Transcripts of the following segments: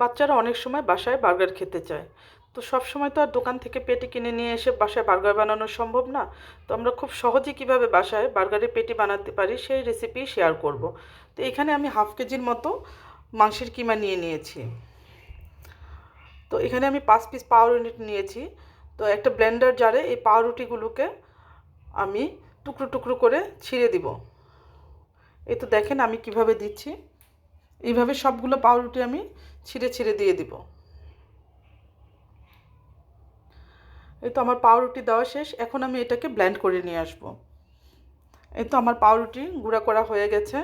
বাচ্চারা অনেক সময় বাসায় বার্গার খেতে চায়। তো সব সময় তো আর দোকান থেকে পেটি কিনে নিয়ে এসে বাসায় বার্গার বানানো সম্ভব না। তো আমরা খুব সহজে কীভাবে বাসায় বার্গারের পেটি বানাতে পারি সেই রেসিপি শেয়ার করব। তো এখানে আমি হাফ কেজির মতো মাংসের কিমা নিয়ে নিয়েছি। তো এখানে আমি পাঁচ পিস পাউরুটি নিয়েছি। তো একটা ব্লেন্ডার জারে এই পাউরুটিগুলোকে আমি টুকরো টুকরো করে ছিঁড়ে দিব। এই তো দেখেন আমি কীভাবে দিচ্ছি। এইভাবে সবগুলো পাউরুটি আমি ছিঁড়ে ছিঁড়ে দিয়ে দিব। এই তো আমার পাউরুটি দেওয়া শেষ, এখন আমি এটাকে ব্লেন্ড করে নিয়ে আসব। এই তো আমার পাউরুটি গুঁড়া করা হয়ে গেছে।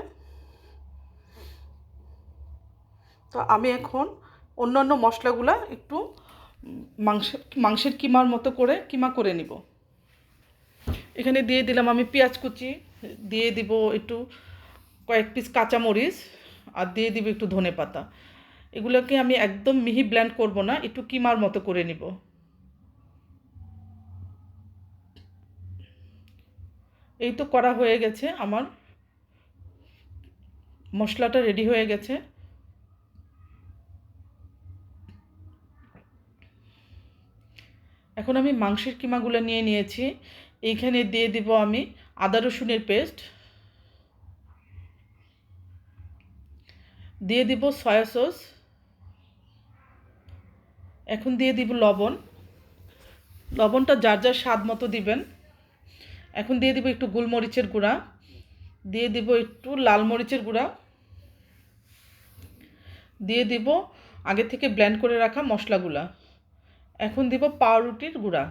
তো আমি এখন অন্য অন্য মশলাগুলা একটু মাংস, মাংসের কিমার মতো করে, কিমা করে নিব। এখানে দিয়ে দিলাম আমি পেঁয়াজ কুচি, দিয়ে দিব একটু কয়েক পিস কাঁচামরিচ আর দিয়ে দিব একটু ধনে পাতা। এগুলোকে আমি একদম মিহি ব্ল্যান্ড করব না, একটু কিমার মতো করে নিব। এই তো করা হয়ে গেছে আমার। মশলাটা রেডি হয়ে গেছে। এখন আমি মাংসের কিমাগুলো নিয়ে নিয়েছি। এইখানে দিয়ে দিব আমি আদা রসুনের পেস্ট দিয়ে দিব সয়া সস এখন দিয়ে দিব লবণ। লবণটা যার যার স্বাদ মতো দিবেন। এখন দিয়ে দিব একটু গোলমরিচের গুঁড়া। দিয়ে দিব একটু লাল মরিচের গুঁড়া। দিয়ে দিব আগে থেকে ব্লেন্ড করে রাখা মশলাগুলা। এখন দিব পাউরুটির গুঁড়া।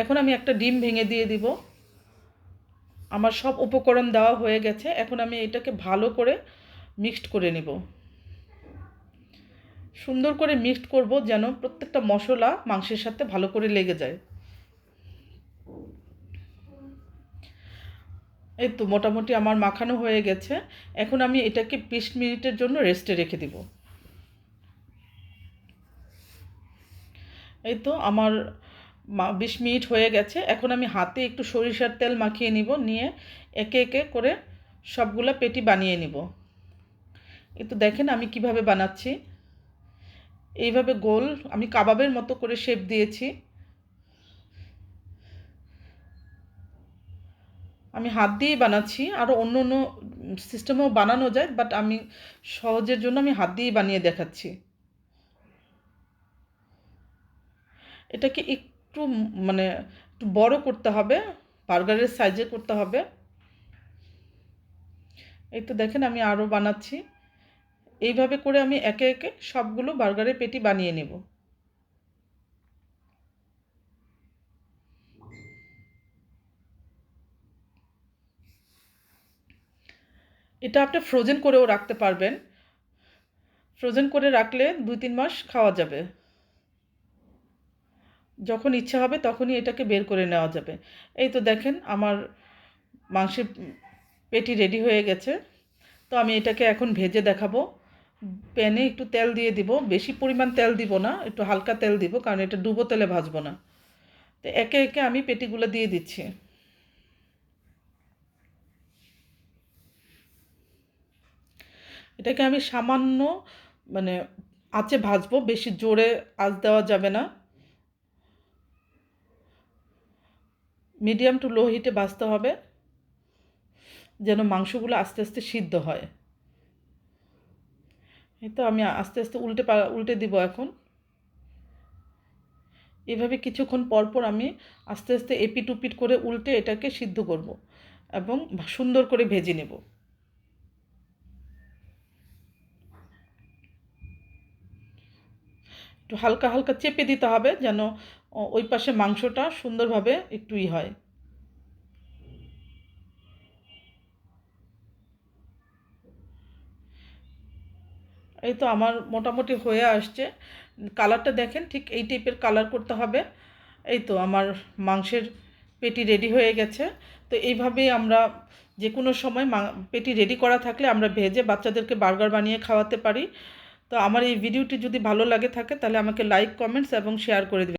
এখন আমি একটা ডিম ভেঙে দিয়ে দিব। আমার সব উপকরণ দেওয়া হয়ে গেছে, এখন আমি এটাকে ভালো করে মিক্সড করে নেব। সুন্দর করে মিক্সড করব যেন প্রত্যেকটা মশলা মাংসের সাথে ভালো করে লেগে যায়। এই তো মোটামুটি আমার মাখানো হয়ে গেছে, এখন আমি এটাকে বিশ মিনিটের জন্য রেস্টে রেখে দিব। এই তো আমার বিশ মিনিট হয়ে গেছে। এখন আমি হাতে একটু সরিষার তেল মাখিয়ে নিব, নিয়ে একে একে করে সবগুলো পেটি বানিয়ে নিব। তো দেখেন আমি কীভাবে বানাচ্ছি। এইভাবে গোল, আমি কাবাবের মতো করে শেপ দিয়েছি। আমি হাত দিয়েই বানাচ্ছি আরও অন্য অন্য সিস্টেমেও বানানো যায় বাট আমি সহজের জন্য আমি হাত দিয়েই বানিয়ে দেখাচ্ছি। এটাকে একটু মানে একটু বড় করতে হবে বার্গারের সাইজে করতে হবে। এই তো দেখেন আমি আরও বানাচ্ছি। এইভাবে করে আমি একে একে সবগুলো বার্গারের পেটি বানিয়ে নেব। এটা আপনি ফ্রোজেন করেও রাখতে পারবেন। ফ্রোজেন করে রাখলে দুই তিন মাস খাওয়া যাবে। যখন ইচ্ছা হবে তখনই এটাকে বের করে নেওয়া যাবে। এই তো দেখেন আমার মাংসের পেটি রেডি হয়ে গেছে। তো আমি এটাকে এখন ভেজে দেখাবো। প্যানে একটু তেল দিয়ে দিব। বেশি পরিমাণ তেল দিব না, একটু হালকা তেল দিব, কারণ এটা ডুবো তেলে ভাজবো না। তো একে একে আমি পেটিগুলো দিয়ে দিচ্ছি। এটাকে আমি সামান্য মানে আঁচে ভাজবো, বেশি জোরে আঁচ দেওয়া যাবে না। মিডিয়াম টু লো হিটে বাঁচতে হবে, যেন মাংসগুলো আস্তে আস্তে সিদ্ধ হয়। এই তো আমি আস্তে আস্তে উল্টে উল্টে দিব এখন। এভাবে কিছুক্ষণ পর পর আমি আস্তে আস্তে এপিট উপিট করে উল্টে এটাকে সিদ্ধ করব এবং সুন্দর করে ভেজে নেব। একটু হালকা হালকা চেপে দিতে হবে যেন ওই পাশে মাংসটা সুন্দরভাবে একটু ই হয়। এই তো আমার মোটামুটি হয়ে আসছে। কালারটা দেখেন, ঠিক এই টাইপের কালার করতে হবে। এই তো আমার মাংসের পেটি রেডি হয়ে গেছে। তো এইভাবেই আমরা যে কোনো সময় পেটি রেডি করা থাকলে আমরা ভেজে বাচ্চাদেরকে বার্গার বানিয়ে খাওয়াতে পারি। তো আমার এই ভিডিওটি যদি ভালো লাগে থাকে তাহলে আমাকে লাইক কমেন্টস এবং শেয়ার করে দেবেন।